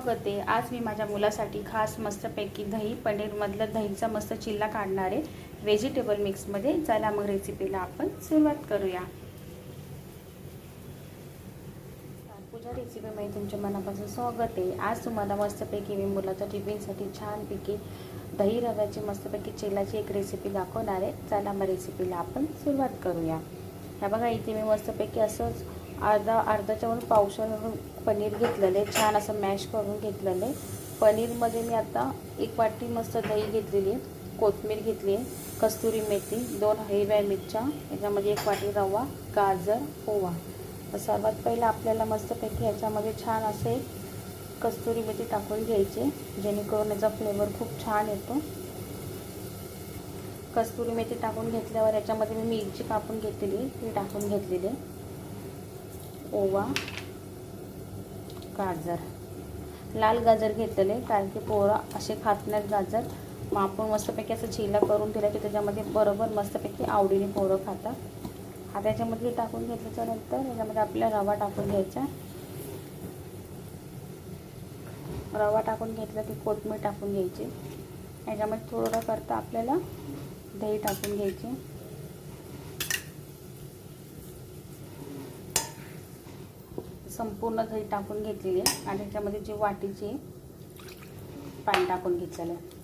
स्वागत आहे आज मी माझ्या मुलासाठी खास मस्तपैकी दही पनीरमधलं दहीचा मस्त चिल्ला काढणार आहे. व्हेजिटेबल मिक्समध्ये चला मग रेसिपीला आपण सुरुवात करूया. पूजा रेसिपीमध्ये तुमच्या मनापासून स्वागत आहे. आज तुम्हाला मस्तपैकी मी मुलाच्या टिफिनसाठी छानपैकी दही रव्याची मस्तपैकी चिल्लाची एक रेसिपी दाखवणार आहे. चला मग रेसिपीला आपण सुरुवात करूया. ह्या बघा इथे मी मस्तपैकी असंच अर्धा अर्धाच्या वर पनीर घेतलेलं आहे. छान असं मॅश करून घेतलेलं आहे. पनीरमध्ये मी आता एक वाटी मस्त दही घेतलेली आहे. कोथमीर घेतली आहे. कस्तुरी मेथी दोन हिरव्या मिरच्या याच्यामध्ये एक वाटी रवा गाजर ओवा. तर सर्वात पहिलं आपल्याला मस्तपैकी ह्याच्यामध्ये छान असे कस्तुरी मेथी टाकून घ्यायची जेणेकरून याचा फ्लेवर खूप छान येतो. कस्तुरी मेथी टाकून घेतल्यावर याच्यामध्ये मी मिरची कापून घेतलेली ती टाकून घेतलेली ओवा. गाजर लाल गाजर घेतलेले कारण की पोरं असे खात नाहीत गाजर. मग आपण मस्तपैकी असं चिला करून दिला की त्याच्यामध्ये बरोबर मस्तपैकी आवडीने पोरं खातात. हा त्याच्यामध्ये टाकून घेतल्याच्यानंतर याच्यामध्ये आपल्या रवा टाकून घ्यायचा रवा टाकून घेतला की कोथमीर टाकून घ्यायची. याच्यामध्ये थोडं करता आपल्याला दही टाकून घ्यायची. संपूर्ण दही टाकून घेतलेली आहे. आणि त्याच्यामध्ये जी वाटीची पाणी टाकून घेतलेलं आहे.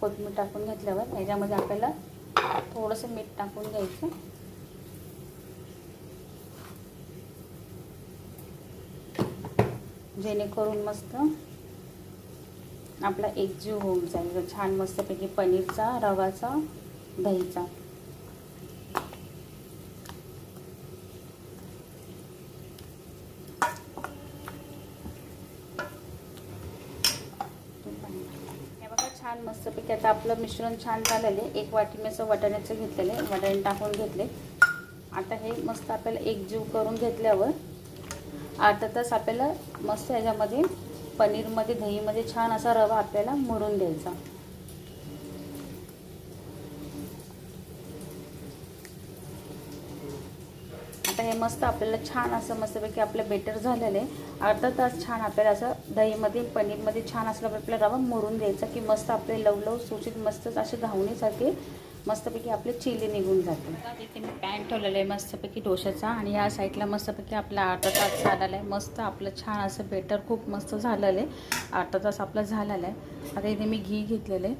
कोथिंबीर टाकून घेतल्यावर याच्यामध्ये आपल्याला थोडंसं मीठ टाकून घ्यायचं. जेणेकरून मस्त आपला एकजीव होऊन जाईल. छान मस्तपैकी पनीरचा रवाचा दहीचा. हे छान मस्तपैकी आता आपलं मिश्रण छान झालेलं आहे. एक वाटी मी असं वटाण्याचं घेतलेलं आहे. वटाणे टाकून घेतले. आता हे मस्त आपल्याला एकजीव करून घेतल्यावर अर्धा तास आपल्याला मस्त ह्याच्यामध्ये पनीरमध्ये दहीमध्ये छान असा रवा आपल्याला मुरून द्यायचा. आता हे मस्त आपल्याला छान असं मस्तपैकी आपलं बेटर झालेलं आहे. अर्धा तास छान आपल्याला असं दहीमध्ये पनीरमध्ये छान असल्यावर आपल्याला रवा मुरून द्यायचा की मस्त आपले लवलव सुचित मस्तच असे घावणीसारखे मस्तपैकी आपले चिली निघून जाते. तिथे मी पॅन ठेवलेलं आहे मस्तपैकी डोशाचा आणि या साईडला मस्तपैकी आपला आठ तास झालेला आहे. मस्त आपलं छान असं बेटर खूप मस्त झालेलं आहे. आठ तास आपला झालेला आहे. आता इथे मी घी घेतलेलं आहे.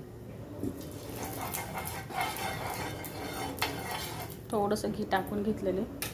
थोडंसं घी टाकून घेतलेलं आहे.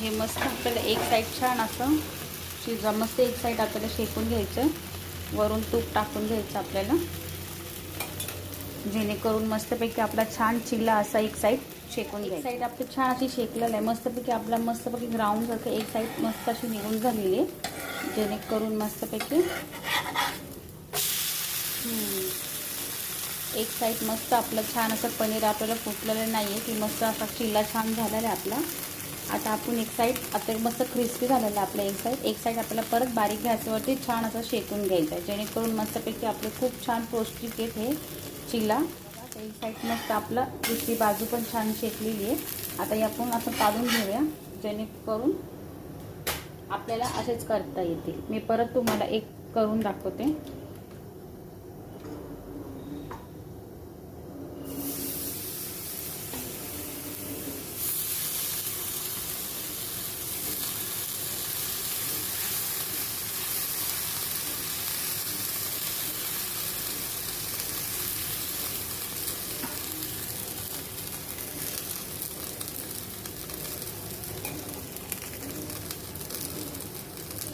हे मस्त आपल्याला एक साईड छान असं शिजा मस्त एक साईड आपल्याला शेकून घ्यायचं. वरून तूप टाकून घ्यायचं आपल्याला. जेणेकरून मस्तपैकी आपला छान चिल्ला असा एक साईड शेकून घ्यायचा. साईड आपलं छान अशी शेकलेलं आहे. मस्तपैकी आपला मस्तपैकी ग्राउंडसारखं एक साईड मस्त अशी निघून झालेली आहे. जेणेकरून मस्तपैकी एक साईड मस्त आपलं छान असं पनीर आपल्याला फुटलेलं नाही आहे की मस्त असा चिल्ला छान झालेला आहे आपला. आता आपण एक साईड आता मस्त क्रिस्पी झालेलं आहे आपलं एक साईड एक साईड आपल्याला परत बारीक गॅसवरती छान असं शेकून घ्यायचं आहे. जेणेकरून मस्तपैकी आपले खूप छान पौष्टिक आहेत हे चिला. एक साईड मस्त आपलं दुसरी बाजू पण छान शेकलेली आहे. आता हे आपण असं काढून घेऊया. जेणेकरून आपल्याला असेच करता येतील. मी परत तुम्हाला एक करून दाखवते.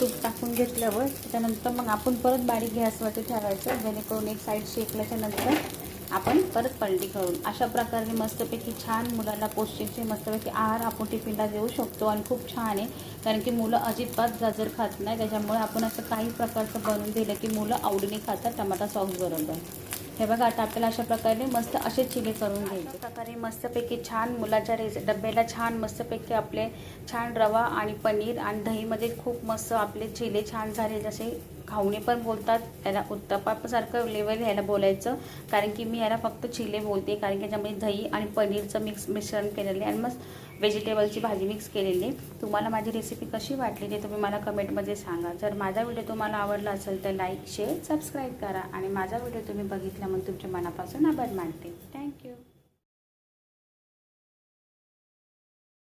तूप टाकून घेतल्यावर त्याच्यानंतर मग आपण परत बारीक गॅसवरती ठेवायचं जेणेकरून एक साईड शेकल्याच्या नंतर आपण परत पलटी करून अशा प्रकारे मस्तपैकी छान मुलाला पौष्टिकचे मस्तपैकी आहार आपण टिफिनला देऊ शकतो आणि खूप छान आहे. कारण की मुलं अजिबात गाजर खात नाही त्याच्यामुळे आपण असं काही प्रकारचं बनवून दिलं की मुलं आवडीने खातात टमाटा सॉस बरोबर. हे बघा आता आपल्याला अशा प्रकारे मस्त असे चिले करून घ्यायचे. प्रकारे मस्तपैकी छान मुलाच्या रेस डब्याला छान मस्तपैकी आपले छान रवा आणि पनीर आणि दहीमध्ये खूप मस्त आपले चिले छान झाले. जसे खावणे पण बोलतात याला उत्तपासारखं लेवल ह्याला बोलायचं. कारण की मी याला फक्त चिले बोलते. कारण की याच्यामध्ये दही आणि पनीरचं मिक्स मिश्रण केलेलं आहे. आणि मस्त व्हेजिटेबलची भाजी मिक्स केलेली. तुम्हाला माझी रेसिपी कशी वाटली ते तुम्ही मला कमेंटमध्ये सांगा. जर माझा व्हिडिओ तुम्हाला आवडला असेल तर लाईक शेअर सबस्क्राईब करा. आणि माझा व्हिडिओ तुम्ही बघितला म्हणून तुमच्या मनापासून आभार मानते.